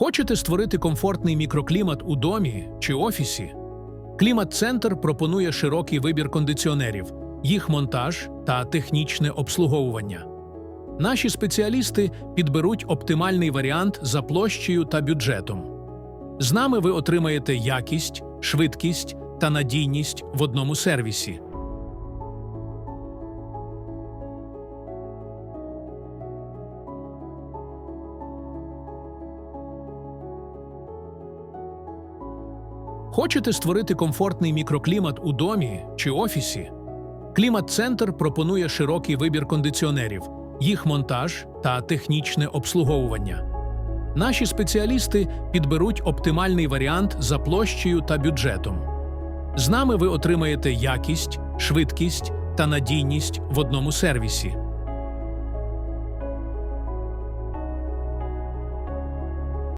Хочете створити комфортний мікроклімат у домі чи офісі? Клімат-центр пропонує широкий вибір кондиціонерів, їх монтаж та технічне обслуговування. Наші спеціалісти підберуть оптимальний варіант за площею та бюджетом. З нами ви отримаєте якість, швидкість та надійність в одному сервісі. Хочете створити комфортний мікроклімат у домі чи офісі? Клімат-центр пропонує широкий вибір кондиціонерів, їх монтаж та технічне обслуговування. Наші спеціалісти підберуть оптимальний варіант за площею та бюджетом. З нами ви отримаєте якість, швидкість та надійність в одному сервісі.